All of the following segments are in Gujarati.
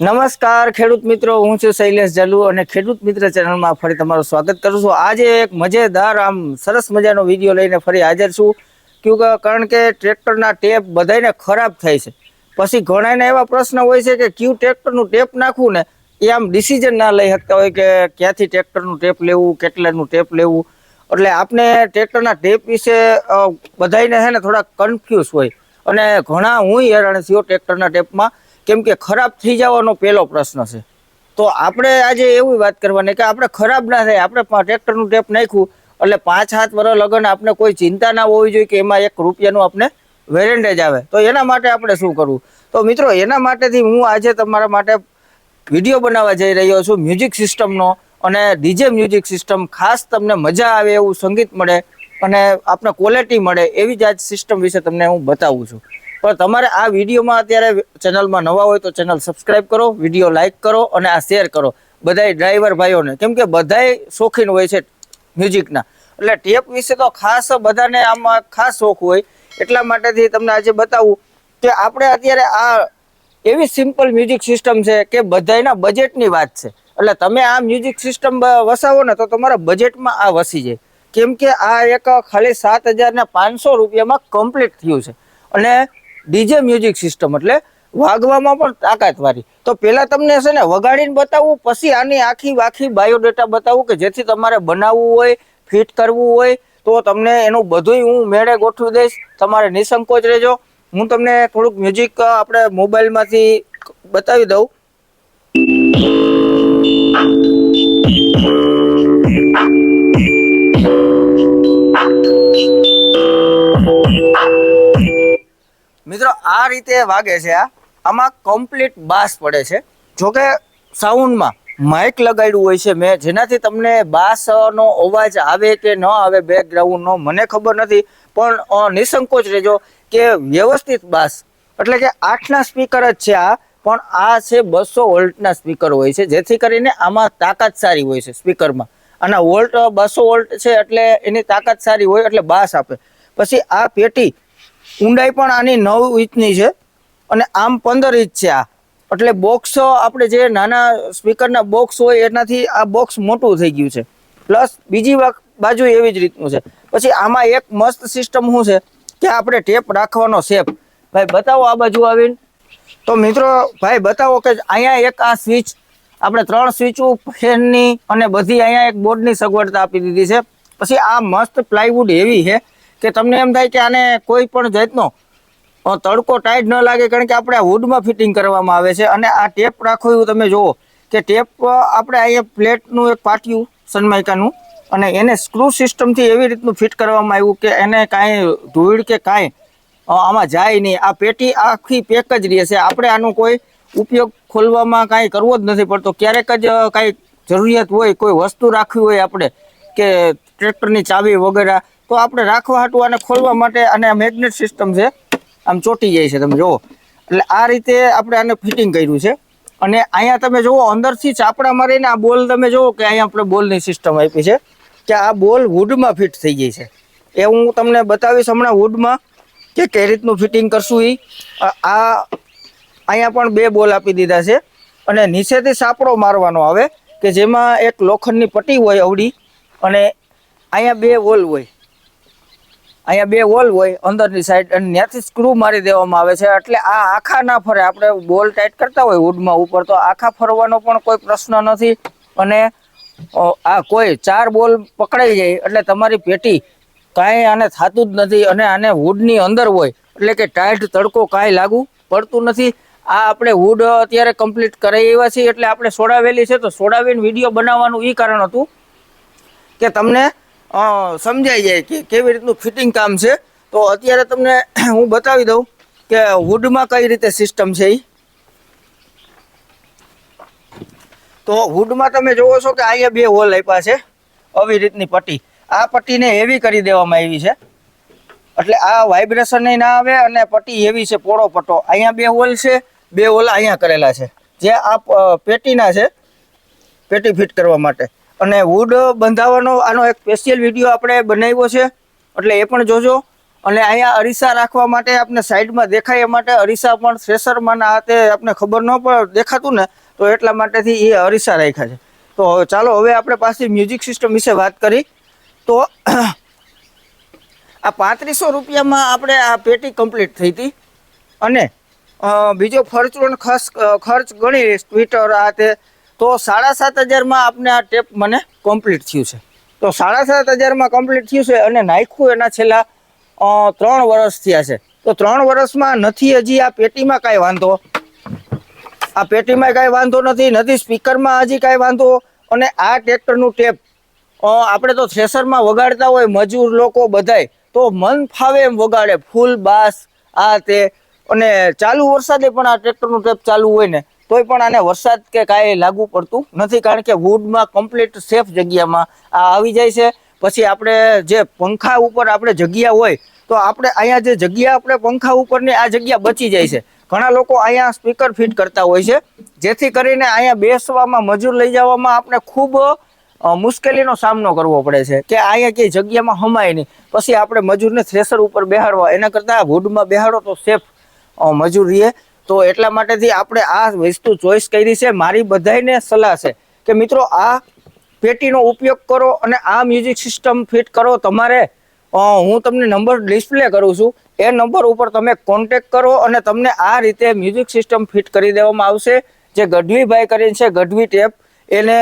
નમસ્કાર, ખેડૂત મિત્રો. હું છું શૈલેષ જલુ અને ખેડૂત મિત્ર ચેનલમાં ફરી તમારું સ્વાગત કરું છું. આજે એક મજેદાર, આમ સરસ મજાનો વીડિયો લઈને ફરી હાજર છું. કે, કારણ કે ટ્રેક્ટરના ટેપ બધાયને ખરાબ થાય છે. પછી ઘણાને એવા પ્રશ્ન હોય છે કે ક્યુ ટ્રેક્ટરનું ટેપ નાખવું ને? એ આમ ડિસિઝન ના લઈ શકતા હોય કે ક્યાંથી ટ્રેક્ટરનું ટેપ લેવું, કેટલાનું ટેપ લેવું? એટલે આપણે ટ્રેક્ટરના ટેપ વિશે બધાને છે ને થોડા કન્ફ્યુઝ હોય. અને ઘણા હું હેરાન થયો ટ્રેક્ટરના ટેપમાં. કેમ કે ખરાબ થઈ જવાનો પહેલો પ્રશ્ન છે. તો આપણે આજે એવી વાત કરવાની કે આપણે ખરાબ ના થાય, આપણે ટ્રેક્ટરનું ટેપ નાખ્યું, એટલે પાંચ સાત વર્ષ લગન આપણે કોઈ ચિંતા ના હોવી જોઈએ કે એમાં એક રૂપિયાનું આપણે વેરેન્ટેજ આવે. તો એના માટે આપણે શું કરવું? તો મિત્રો, એના માટેથી હું આજે તમારા માટે વીડિયો બનાવવા જઈ રહ્યો છું મ્યુઝિક સિસ્ટમનો. અને ડીજે મ્યુઝિક સિસ્ટમ ખાસ તમને મજા આવે એવું સંગીત મળે અને આપણે ક્વોલિટી મળે એવી જ આજ સિસ્ટમ વિશે તમને હું બતાવું છું. પણ તમારે આ વિડીયોમાં અત્યારે ચેનલમાં નવા હોય તો ચેનલ સબસ્ક્રાઈબ કરો, વીડિયો લાઇક કરો અને આ શેર કરો. બધાય ડ્રાઈવર ભાઈઓને, કેમ કે બધાય શોખીન હોય છે મ્યુઝિકના. એટલે ટેપ વિશે તો ખાસ બધાને આમાં ખાસ શોખ હોય. એટલા માટેથી તમને આજે બતાવું કે આપણે અત્યારે આ એવી સિમ્પલ મ્યુઝિક સિસ્ટમ છે કે બધાયના બજેટની વાત છે. એટલે તમે આ મ્યુઝિક સિસ્ટમ વસાવો ને તો તમારા બજેટમાં આ વસી જાય. કેમ કે આ એક ખાલી સાત હજાર ને પાંચસો રૂપિયામાં કમ્પ્લીટ થયું છે. અને ડીજે મ્યુઝિક સિસ્ટમ એટલે વાગવામાં પણ તાકાતવારી તો પહેલાં તમને છે ને વગાડીને બતાવવું પછી આની આખી આખી બાયોડેટા બતાવું કે જેથી તમારે બનાવવું હોય ફિટ કરવું હોય, તો તમને એનું બધુંય હું મેળે ગોઠવી દઈશ. તમારે નિસંકોચ રહેજો. હું તમને થોડુંક મ્યુઝિક આપણે મોબાઈલમાંથી બતાવી દઉં. મિત્રો, આ રીતે વાગે છે, આ. આમાં કમ્પ્લીટ બાસ પડે છે. જોકે સાઉન્ડમાં માઇક લગાડ્યું હોય છે મેં. જેનાથી તમને બાસનો અવાજ આવે કે ન આવે બેકગ્રાઉન્ડનો મને ખબર નથી. પણ નિસંકોચ રહેજો કે વ્યવસ્થિત બાસ. એટલે કે આઠના સ્પીકર જ છે આ, પણ આ છે બસો વોલ્ટના સ્પીકર હોય છે. જેથી કરીને આમાં તાકાત સારી હોય છે સ્પીકરમાં આના વોલ્ટ, બસો વોલ્ટ છે એટલે એની તાકાત સારી હોય એટલે બાસ આપે. પછી આ પેટી ઊંડાઈ પણ આની નવ ઇંચની છે અને આમ પંદર ઇંચ છે આ. એટલે બોક્સ આપણે જે નાના સ્પીકરના બોક્સ હોય એનાથી આ બોક્સ મોટું થઈ ગયું છે. પ્લસ બીજી બાજુ એવી જ રીતનું છે. પછી આમાં એક મસ્ત સિસ્ટમ શું છે કે આપણે ટેપ રાખવાનો શેપ ભાઈ બતાવો આ બાજુ આવીને. તો મિત્રો, ભાઈ બતાવો કે અહીંયા એક આ સ્વિચ આપણે ત્રણ સ્વિચો ફેનની અને બધી અહીંયા એક બોર્ડની સગવડતા આપી દીધી છે. પછી આ મસ્ત પ્લાયવુડ એવી છે. કે તમને એમ થાય કે આને કોઈ પણ જાતનો તડકો ટાઈટ ન લાગે કારણ કે આપણે આ વુડમાં ફિટિંગ કરવામાં આવે છે અને આ ટેપ રાખો એવું તમે જુઓ કે ટેપ આપણે અહીંયા પ્લેટનું એક પાટિયું સનમાઇકાનું અને એને સ્ક્રૂ સિસ્ટમથી એવી રીતનું ફિટ કરવામાં આવ્યું કે એને કાંઈ ધૂળ કે કાંઈ આમાં જાય નહીં. આ પેટી આખી પેક જ રહે છે. આપણે આનો કોઈ ઉપયોગ ખોલવામાં કાંઈ કરવો જ નથી પડતો. ક્યારેક જ કાંઈ જરૂરિયાત હોય, કોઈ વસ્તુ રાખવી હોય આપણે કે ટ્રેક્ટરની ચાવી વગેરે તો આપણે રાખવા હાટું આને ખોલવા માટે અને મેગ્નેટ સિસ્ટમ છે, આમ ચોટી જાય છે તમે જુઓ. એટલે આ રીતે આપણે આને ફિટિંગ કર્યું છે. અને અહીંયા તમે જુઓ, અંદરથી ચાપડા મારીને આ બોલ તમે જુઓ કે અહીંયા આપણે બોલની સિસ્ટમ આપી છે, કે આ બોલ વુડમાં ફિટ થઈ ગઈ છે. એ હું તમને બતાવીશ હમણાં વુડમાં કે કઈ રીતનું ફિટિંગ કરશું એ આ અહીંયા પણ બે બોલ આપી દીધા છે. અને નીચેથી સાપડો મારવાનો આવે, કે જેમાં એક લોખંડની પટ્ટી હોય અવડી અને અહીંયા બે બોલ હોય. અહીંયા બે હોલ હોય, અંદરની સાઈડ અને ત્યાંથી સ્ક્રૂ મારી દેવામાં આવે છે. એટલે આ આખા ના ફરે. આપણે બોલ ટાઈટ કરતા હોય વુડમાં ઉપર, તો આખા ફરવાનો પણ કોઈ પ્રશ્ન નથી. અને આ કોઈ ચાર બોલ પકડાઈ જાય, એટલે તમારી પેટી કાંઈ આને થતું જ નથી, અને આને વુડની અંદર હોય, એટલે કે ટાઈટ તડકો કાંઈ લાગુ પડતું નથી. આ આપણે વુડ અત્યારે કમ્પ્લીટ કરાવી એવા છીએ, એટલે આપણે સોડાવેલી છે, તો સોડાવીને વીડિયો બનાવવાનું એ કારણ હતું કે તમને સમજાઈ જાય કે કેવી રીતનું ફિટિંગ કામ છે. તો અત્યારે તમને હું બતાવી દઉં કે વુડમાં કઈ રીતે સિસ્ટમ છે એ તો વુડમાં તમે જોવો છો કે અહીંયા બે હોલ આપ્યા છે, આવી રીતની પટ્ટી. આ પટ્ટીને હેવી કરી દેવામાં આવી છે. એટલે આ વાઇબ્રેશન ના આવે અને પટ્ટી હેવી છે, પોળો પટ્ટો. અહીંયા બે હોલ છે, બે હોલ અહીંયા કરેલા છે. જે આ પેટીના છે, પેટી ફિટ કરવા માટે. અને વુડ બંધાવવાનો આનો એક સ્પેશિયલ વીડિયો આપણે બનાવ્યો છે. એટલે એ પણ જોજો. અને અહીંયા અરીસા રાખવા માટે આપણે સાઈડમાં દેખાય એ માટે અરીસા પણ થ્રેસરમાં ના હાથે આપણે ખબર ન પણ દેખાતું ને, તો એટલા માટેથી એ અરીસા રાખ્યા છે. તો ચાલો હવે આપણે પાછી મ્યુઝિક સિસ્ટમ વિશે વાત કરી. તો આ પાંત્રીસો રૂપિયામાં આપણે આ પેટી કમ્પ્લીટ થઈ હતી. અને બીજો ખર્ચ ખર્ચ ગણી ટ્વિટર આ તે તો સાડા સાત હજારમાં આપને આ ટેપ મને કમ્પ્લીટ થયું છે. તો સાડા સાત હજારમાં કમ્પ્લીટ થયું છે અને નાખ્યું એના છેલ્લા ત્રણ વર્ષ થયા છે. તો ત્રણ વર્ષમાં નથી હજી આ પેટીમાં કાંઈ વાંધો? આ પેટીમાં કાંઈ વાંધો નથી નથી સ્પીકરમાં હજી કાંઈ વાંધો? અને આ ટ્રેક્ટરનું ટેપ આપણે તો થ્રેસરમાં વગાડતા હોય, મજૂર લોકો બધાય, તો મન ફાવે એમ વગાડે, ફૂલ, બાસ, આ તે. અને ચાલુ વરસાદે પણ આ ટ્રેક્ટરનું ટેપ ચાલુ હોય ને તોય પણ આને વરસાદ કે કાંઈ લાગુ પડતું નથી, કારણ કે વુડમાં કમ્પ્લીટ સેફ જગ્યામાં આ આવી જાય છે. પછી આપણે જે પંખા ઉપર આપણે જગ્યા હોય, તો આપણે અહીંયા જે જગ્યા આપણે પંખા ઉપરની આ જગ્યા બચી જાય છે. ઘણા લોકો અહીંયા સ્પીકર ફિટ કરતા હોય છે, જેથી કરીને અહીંયા બેસવામાં મજૂર લઈ જવામાં આપણે ખૂબ મુશ્કેલીનો સામનો કરવો પડે છે, કે અહીંયા કઈ જગ્યામાં હમાય નહીં. પછી આપણે મજૂરને થ્રેસર ઉપર બેહાડવા, એના કરતાં વુડમાં બેહાડો તો સેફ મજૂર રહીએ તો એટલા માટેથી આપણે આ વસ્તુ ચોઈસ કરી છે. મારી બધાયને સલાહ છે કે મિત્રો આ પેટીનો ઉપયોગ કરો અને આ મ્યુઝિક સિસ્ટમ ફિટ કરો. તમારે હું તમને નંબર ડિસ્પ્લે કરું છું. એ નંબર ઉપર તમે કોન્ટેક કરો અને તમને આ રીતે મ્યુઝિક સિસ્ટમ ફિટ કરી દેવામાં આવશે. જે ગઢવીભાઈ કરીને છે, ગઢવી ટેપ, એને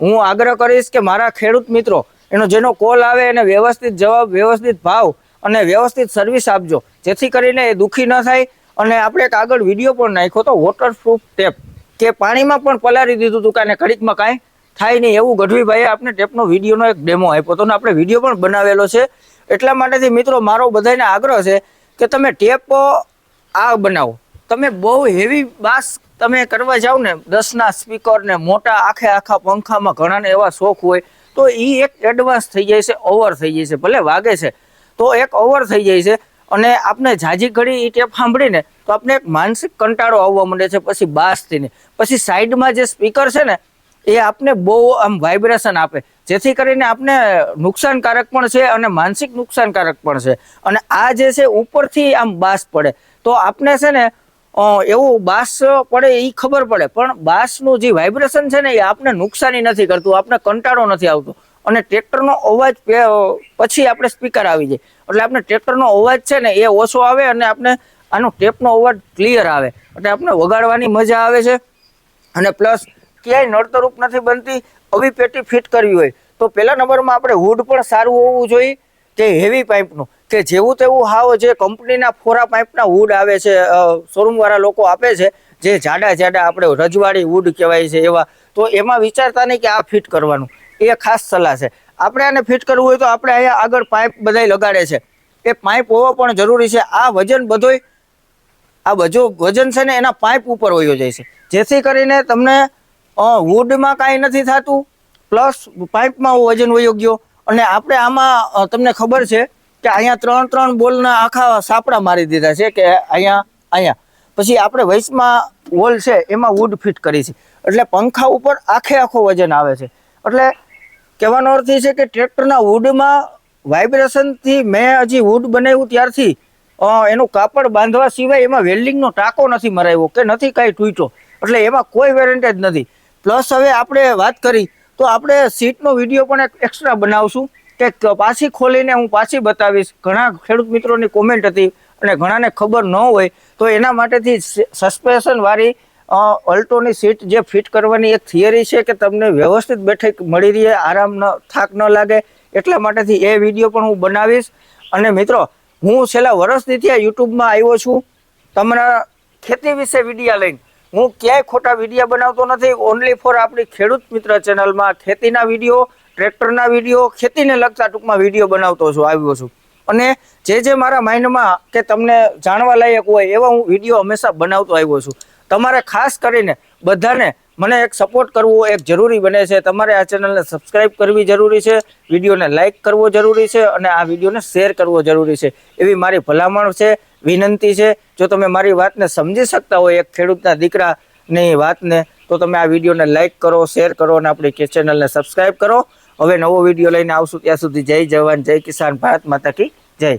હું આગ્રહ કરીશ કે મારા ખેડૂત મિત્રો, એનો જેનો કોલ આવે એને વ્યવસ્થિત જવાબ, વ્યવસ્થિત ભાવ અને વ્યવસ્થિત સર્વિસ આપજો. જેથી કરીને એ દુઃખી ન થાય. અને આપણે એક આગળ વીડિયો પણ નાખ્યો તો વોટરપ્રૂફ ટેપ કે પાણીમાં પણ પલારી દીધું હતું કાને ખડીકમાં કાંઈ થાય નહીં એવું ગઢવીભાઈએ આપણે ટેપનો વિડીયોનો એક ડેમો આપ્યો હતો અને આપણે વીડિયો પણ બનાવેલો છે. એટલા માટેથી મિત્રો મારો બધાને આગ્રહ છે કે તમે ટેપ આ બનાવો. તમે બહુ હેવી બાસ તમે કરવા જાઓ ને, દસના સ્પીકર ને, મોટા આખે આખા પંખામાં ઘણાને એવા શોખ હોય, તો એ એક એડવાન્સ થઈ જાય છે ઓવર થઈ જાય છે, ભલે વાગે છે. તો એક ઓવર થઈ જાય છે. અને આપણે ઝાઝી ઘડી એ ટેપ સાંભળીને તો આપણે એક માનસિક કંટાળો આવવા માંડે છે પછી બાસથીને પછી સાઈડમાં જે સ્પીકર છે ને, એ આપને બહુ આમ વાઇબ્રેશન આપે. જેથી કરીને આપને નુકસાનકારક પણ છે અને માનસિક નુકસાનકારક પણ છે. અને આ જે છે ઉપરથી આમ બાસ પડે. તો આપને છે ને એવું બાસ પડે એ ખબર પડે. પણ બાસનું જે વાઇબ્રેશન છે ને, એ આપને નુકસાની નથી કરતું, આપને કંટાળો નથી આવતો. અને ટ્રેક્ટરનો અવાજ પછી આપણે સ્પીકર આવી જાય. એટલે આપણે ટ્રેક્ટરનો અવાજ છે ને એ ઓછો આવે અને આપણે આનો ટેપનો અવાજ ક્લિયર આવે. એટલે આપણે વગાડવાની મજા આવે છે. અને પ્લસ ક્યાંય નડતરૂપ નથી બનતી, આવી પેટી ફિટ કરવી હોય. તો પહેલા નંબરમાં આપણે હુડ પણ સારું હોવું જોઈએ કે હેવી પાઇપનું કે જેવું તેવું હાવ જે કંપનીના ફોરા પાઇપના હૂડ આવે છે શોરૂમવાળા લોકો આપે છે, જે જાડા જાડા આપણે રજવાડી વુડ કહેવાય છે એવા. તો એમાં વિચારતા નહીં કે આ ફિટ કરવાનું. એ ખાસ સલાહ છે. આપણે આને ફિટ કરવું હોય તો આપણે અહીંયા આગળ પાઇપ બધાય લગાડે છે. એ પાઇપ હોવો પણ જરૂરી છે. આ વજન બધોય, આ બધો વજન છે ને એના પાઇપ ઉપર વયો જાય છે. જેથી કરીને તમને વુડમાં કાંઈ નથી થતું, પ્લસ પાઇપમાં વજન વયો ગયો. અને આપણે આમાં તમને ખબર છે કે અહીંયા ત્રણ ત્રણ બોલના આખા સાપડા મારી દીધા છે કે અહીંયા અહીંયા. પછી આપણે વૈશમાં વોલ છે, એમાં વુડ ફિટ કરી છે. એટલે પંખા ઉપર આખે આખો વજન આવે છે. એટલે કહેવાનો અર્થ એ છે કે ટ્રેક્ટરના વુડમાં વાઇબ્રેશનથી મેં હજી વુડ બનાવ્યું ત્યારથી એનું કાપડ બાંધવા સિવાય એમાં વેલ્ડિંગનો ટાંકો નથી મરાવ્યો કે નથી કાંઈ તૂટ્યો. એટલે એમાં કોઈ વેરંટેજ નથી. પ્લસ હવે આપણે વાત કરી તો આપણે સીટનો વીડિયો પણ એક એક્સ્ટ્રા બનાવશું કે પાછી ખોલીને હું પાછી બતાવીશ. ઘણા ખેડૂત મિત્રોની કોમેન્ટ હતી અને ઘણાને ખબર ન હોય તો એના માટેથી સસ્પેન્શન વાળી અ, અલ્ટોની સીટ જે ફિટ કરવાની એક થિયરી છે કે તમને વ્યવસ્થિત બેઠક મળી રહે, આરામ ન, થાક ન લાગે, એટલા માટેથી એ વીડિયો પણ હું બનાવીશ. અને મિત્રો, હું છેલ્લા વર્ષથી ત્યાં યુટ્યુબમાં આવ્યો છું. તમારા ખેતી વિશે વિડીયા લઈને. હું ક્યાંય ખોટા વિડીયા બનાવતો નથી. ઓનલી ફોર આપણી ખેડૂત મિત્ર ચેનલમાં ખેતીના વીડિયો, ટ્રેક્ટરના વીડિયો, ખેતીને લગતા ટૂંકમાં વીડિયો બનાવતો છું, આવ્યો છું. અને જે જે મારા માઇન્ડમાં કે તમને જાણવા લાયક હોય એવા હું વીડિયો હંમેશા બનાવતો આવ્યો છું. તમારે ખાસ કરીને બધાને મને એક સપોર્ટ કરવો એક જરૂરી બને છે. તમારે આ ચેનલને સબસ્ક્રાઇબ કરવી જરૂરી છે. વિડીયોને લાઇક કરવો જરૂરી છે અને આ વિડીયોને શેર કરવો જરૂરી છે. એવી મારી ભલામણ છે, વિનંતી છે. જો તમે મારી વાતને સમજી શકતા હોય એક ખેડૂતના દીકરાની વાતને, તો તમે આ વિડીયોને લાઇક કરો શેર કરો અને આપણી ચેનલને સબસ્ક્રાઇબ કરો. હવે નવો વીડિયો લઈને આવશું ત્યાં સુધી જય જવાન, જય કિસાન ભારત માતા કી જય.